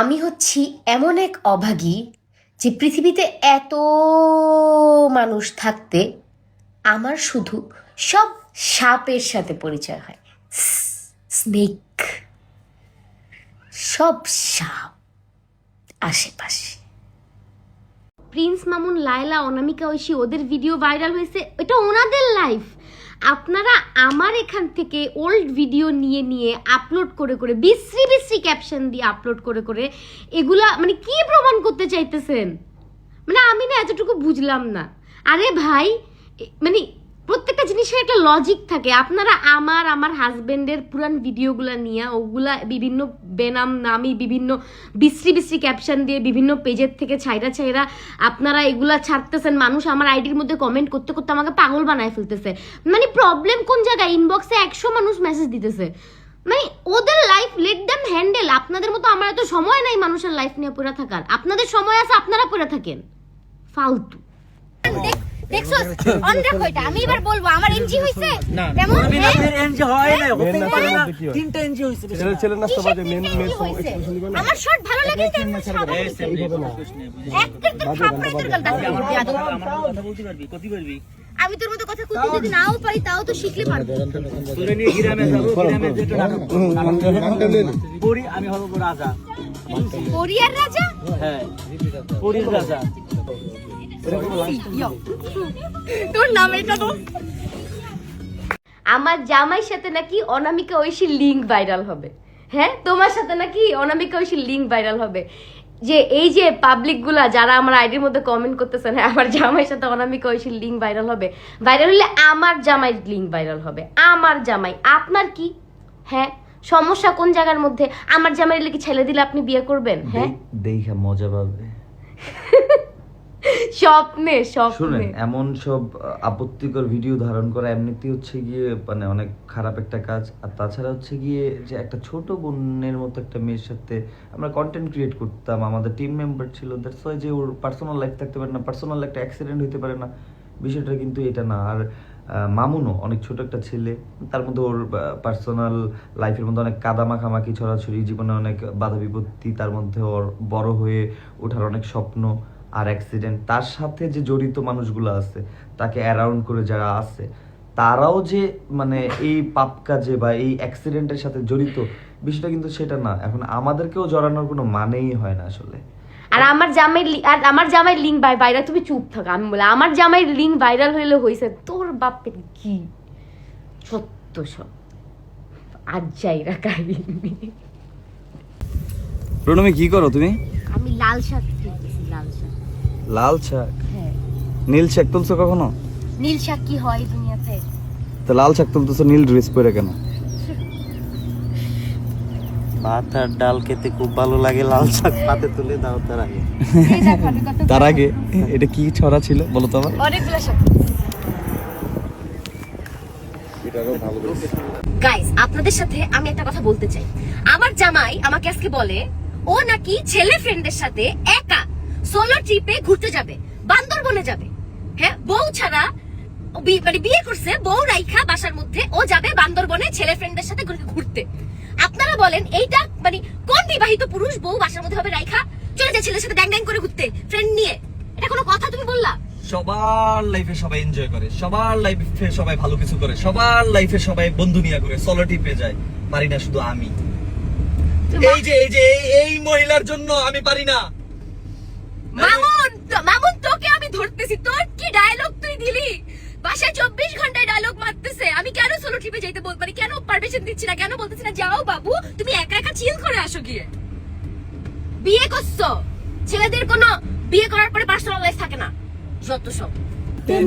আমি হচ্ছি এমন এক অভাগী যে পৃথিবীতে এত মানুষ থাকতে আমার শুধু সব সাপের সাথে পরিচয় হয়। স্নেক। সব সাপ আশেপাশে। প্রিন্স মামুন, লায়লা, অনামিকা ঐশী, ওদের ভিডিও ভাইরাল হয়েছে। এটা ওনাদের লাইফ আপনারা আমার এখান থেকে ওল্ড ভিডিও নিয়ে নিয়ে আপলোড করে করে, বিশ্রী বিশ্রী ক্যাপশন দিয়ে আপলোড করে করে এগুলা মানে কি প্রমাণ করতে চাইতেছেন? মানে আমি না এতটুকু বুঝলাম না। আরে ভাই মানে প্রত্যেকটা জিনিসের একটা লজিক থাকে। আপনারা আমার আমার হাজবেন্ডের পুরান ভিডিওগুলা নিয়ে, ওগুলা বিভিন্ন বেনাম, নামি বিভিন্ন বিশ্রী বিশ্রী ক্যাপশন দিয়ে বিভিন্ন পেজের থেকে ছাইরা ছাইরা আপনারা এগুলা ছাড়তেছেন। মানুষ আমার আইডির মধ্যে কমেন্ট করতে করতে আমাকে পাগল বানায় ফেলতেছে। মানে প্রবলেম কোন জায়গায়? ইনবক্সে একশো মানুষ মেসেজ দিতেছে। মানে ওদের লাইফ লেট দ্যাম হ্যান্ডেল আপনাদের মতো আমার এত সময় নাই মানুষের লাইফ নিয়ে পড়ে থাকার। আপনাদের সময় আছে, আপনারা পড়ে থাকেন। ফালতু। দেখছ আমি এবার বলব আমার এনজি হইছে? কেমন এনজি হয় না হতে পারে না নাচের মধ্যে কি হয়? তিনটা এনজি হইছে ছেলে ছেলে নাচতে পারে মেন মেন হইছে? এক্সপ্রেশন দিবে না। আমার শর্ট ভালো লাগে কেন একটা তো থাপড়াই তোর গালটা আমার কথা বলতে পারবি কতি পারবি আমি তোর মতো কথা কইতে যদি নাও পারি তাও তো শিখলে পারব। তোরে নিয়ে গ্রামে যাব গ্রামে যেটা নাটক পরি আমি হব রাজা। কোরিয়ার রাজা? হ্যাঁ পরির রাজা। তোর নাম এটা তো আমার জামাইয়ের সাথে নাকি অনামিকা ঐশীর লিঙ্ক ভাইরাল হবে। হ্যাঁ? তোমার সাথে নাকি অনামিকা ঐশীর লিঙ্ক ভাইরাল হবে। যে এই যে পাবলিকগুলা যারা আমার আইডির মধ্যে কমেন্ট করতেছেন হ্যাঁ আমার জামাইয়ের সাথে অনামিকা ঐশীর লিঙ্ক ভাইরাল হবে। ভাইরাল হলে আমার জামাইয়ের লিঙ্ক ভাইরাল হবে। আমার জামাই আপনার কি? হ্যাঁ? সমস্যা কোন জায়গার মধ্যে? আমার জামাইয়ের কি ছেলে দিলে আপনি বিয়ে করবেন? হ্যাঁ? দেখা মজা পাবে। স্বপ্নে শুনেন স্বপ্নে এমন সব আপত্তিকর ভিডিও ধারণ করা এমনিতেই হচ্ছে গিয়ে মানে অনেক খারাপ একটা কাজ। আর তাছাড়া হচ্ছে গিয়ে যে একটা ছোট বোনের মতো একটা মেয়ের সাথে আমরা কন্টেন্ট ক্রিয়েট করতাম, আমাদের টিম মেম্বার ছিল দ্যাটস ওয়াই যে ওর পার্সোনাল লাইফ থাকতে পারে না পার্সোনাল একটা অ্যাক্সিডেন্ট হতে পারে না, বিষয়টা কিন্তু এটা না। আর মামুনও অনেক ছোট একটা ছেলে, তার মধ্যে ওর পার্সোনাল লাইফের মধ্যে অনেক কাদা মাখামাখি ছড়াছড়ি, জীবনে অনেক বাধা বিপত্তি, তার মধ্যে ওর বড় হয়ে ওঠার অনেক স্বপ্ন। আর অ্যাক্সিডেন্ট তার সাথে যে জড়িত মানুষগুলো আছে তাকে অ্যারাউন্ড করে যারা আছে তারাও যে মানে এই পাপ কাজে বা এই অ্যাক্সিডেন্টের সাথে জড়িত বিষয়টা কিন্তু সেটা না। এখন আমাদেরকেও জড়ানোর কোনো মানেই হয় না আসলে। আর আমার জামাই আর আমার জামাই লিঙ্ক বাই ভাইরাল তুমি চুপ থাকো আমি বলে আমার জামাই লিঙ্ক ভাইরাল হইলে হইছে তোর বাপের কি? সত্য সব। আজ যাইরা কাহিনী। প্রণমী কি করো তুমি? আমি লাল শাক লাল শাক লাল শাক। হ্যাঁ। নীল শাক তুলছো কখনো? নীল শাক কি হয় দুনিয়াতে? তো লাল শাক তুলতেছো নীল ড্রেস পরে কেন? ভাত আর ডাল খেতে খুব ভালো লাগে লাল শাক পাতে তুলে দাও তার আগে। তার আগে এটা কি ছড়া ছিল বলো তো আমার অনেকগুলো শাক। গাইস আপনাদের সাথে আমি একটা কথা বলতে চাই। আমার জামাই আমাকে আজকে বলে ও নাকি ছেলে ফ্রেন্ডের সাথে একা সোলো ট্রিপে ঘুরতে যাবে বান্দরবনে যাবে। হ্যাঁ বউ ছাড়া মানে বিয়ে করছে বউ রাইখা বাসার মধ্যে ও যাবে বান্দরবনে ছেলে ফ্রেন্ডের সাথে ঘুরতে। আপনারা বলেন এইটা মানে কোন বিবাহিত পুরুষ বউ বাসার মধ্যে হবে রাইখা? চলে যায় ছেলের সাথে ড্যাং ড্যাং করে ঘুরতে ফ্রেন্ড নিয়ে। এটা কোনো কথা তুমি বললা? সবার লাইফে সবাই এনজয় করে সবার লাইফে সবাই ভালো কিছু করে সবার লাইফে সবাই বন্ধু নিয়ে করে সলো টিপে যায়। পারি না শুধু আমি। এই যে এই যে এই মহিলার জন্য আমি পারি না মামুন তো- মামুন তোকে আমি ধরতেছি তোর কি ডায়লগ তুই দিলি? বাসায় চব্বিশ ঘন্টায় ডায়লগ মারতেছে। আমি কেন সোলো ট্রিপে যাইতে বল মানে কেন পারমিশন দিচ্ছি না? কেন বলতেছি না যাও বাবু তুমি একা একা চিল করে আসো গিয়ে। বিয়ে করছ। ছেলেদের কোনো বিয়ে করার পরে পার্সোনাল লাইফ থাকে না। যত সব।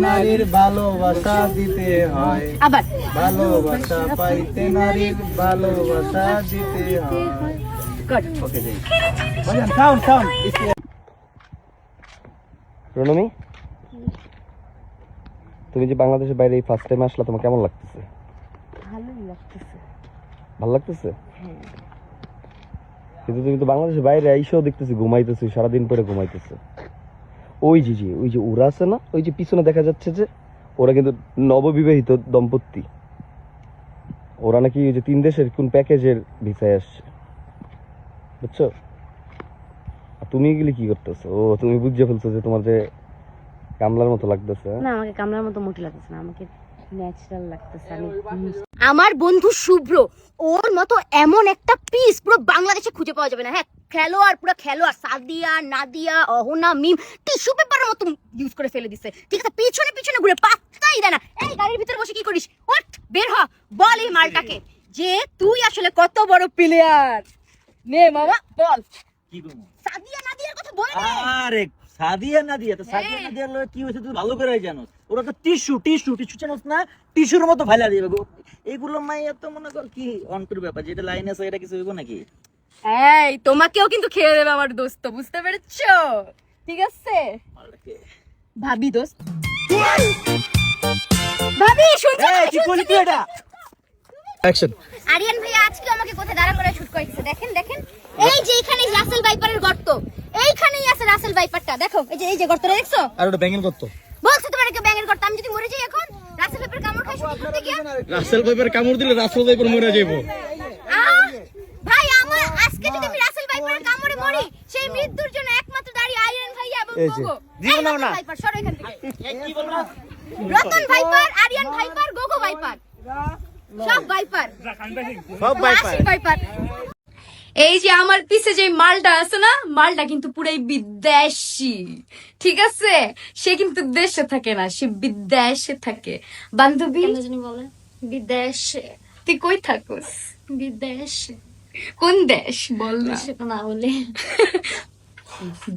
নারীর ভালোবাসা দিতে হয়। আবার। ভালোবাসা পাইতে নারীর ভালোবাসা দিতে হয়. ওকে সাউন্ড সাউন্ড প্রণমী তুমি যে বাংলাদেশের বাইরে এই ফার্স্ট টাইম আসলা তোমার কেমন লাগতেছে? ভালোই লাগতেছে। ভালো লাগতেছে? কিন্তু তুমি তো বাংলাদেশের বাইরে আইসেও দেখতেছি ঘুমাইতেছি সারাদিন পরে ঘুমাইতেছে। ওই যে যে ওই যে ওরা আছে না ওই যে পিছনে দেখা যাচ্ছে যে ওরা কিন্তু নববিবাহিত দম্পতি। ওরা নাকি ওই যে তিন দেশের কোন প্যাকেজের ভিসায় আসছে। বুঝছ? তুমি এগুলি কি করতেছো? ও তুমি বুঝে ফেলছো যে তোমার যে কামলার মতো লাগতেছে। না আমাকে কামলার মতো মোটি লাগতেছে না আমাকে ন্যাচারাল লাগতেছে আমি আমার বন্ধু শুভ্র ওর মতো এমন একটা পিস পুরো বাংলাদেশে খুঁজে পাওয়া যাবে না। হ্যাঁ খেলোয়াড় পুরো খেলোয়াড় সাদিয়া নাদিয়া অহনা মিম টিস্যু পেপারের মতো ইউজ করে ফেলে দিছে। ঠিক আছে পিছনে পিছনে ঘুরে পাত্তাই দেয় না। এই গাড়ির ভিতরে বসে কি করিস? ওঠ বের হ বল এই মালটাকে। যে তুই আসলে কত বড় প্লেয়ার নে মামা বল। কি করব? সাদিয়া নাদিয়ার কথা বল আরে সাদিয়া না দিয়া? তো সাদিয়া না দিয়া কি হয়েছে তুই ভালো করে জানো ওরা তো টিস্যু টিস্যু টিস্যু জানোস না? টিস্যুর মতো ফাইলা দিবে গো। এগুলো মাইয়া তো মনে কর কি অন্টুর ব্যাপার যেটা লাইন আছে এটা কিছু হইব নাকি? এই তোমাকেও কিন্তু খেয়ে দেবে আমার দোস্ত বুঝতে পেরেছ? ঠিক আছে? ভাবি দোস্ত। ভাবি শুনছো কি করলি তুই এটা? অ্যাকশন আরিয়ান ভাই আজকে আমাকে কোথায় দাঁড়া করে শুট করেছে দেখেন দেখেন। এই যে এইখানে রাসেল ভাইপারের গর্ত। এইখানেই আছে রাসেল ভাইপারটা। দেখো এই যে এই যে গর্তটা দেখছ? আর ওটা ব্যাঙের করতো বলছো তোমার একটা ব্যাঙের গর্ত। আমি যদি মরে যাই এখন রাসেল ভাইপার কামড় খাই শুধু ঘুরতে গিয়া? রাসেল ভাইপার কামড় দিলে রাসেল ভাইপার মরে যাইবো। ভাই আমার আজকে যদি আমি রাসেল ভাইপারের কামড়ে মরি সেই মৃত্যুর জন্য একমাত্র দাঁড়ি আরিয়ান ভাইয়া এবং। গোগো। জীবন এই না। ভাইপার সরো এখান থেকে। Ratan viper Ariyan viper Gogo viper. সব ভাইপার সব বাইপার এই যে আমার পিছে যে মালটা আছে না মালটা কিন্তু পুরাই বিদেশি ঠিক আছে? সে কিন্তু দেশে থাকে না সে বিদেশে থাকে। বান্ধবী? বলে? বিদেশে তুই কই থাকোস? বিদেশে কোন দেশ? বল না। সেটা না বলে।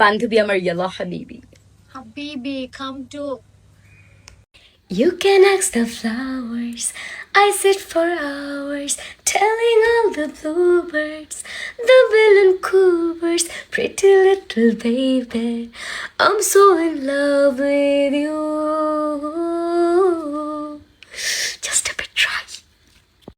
বান্ধবী আমার ইয়েলো হাবিবি। হাবিবি come to You can ask the flowers. I sit for hours telling all the bluebirds, the villain coopers, pretty little baby. I'm so in love with you.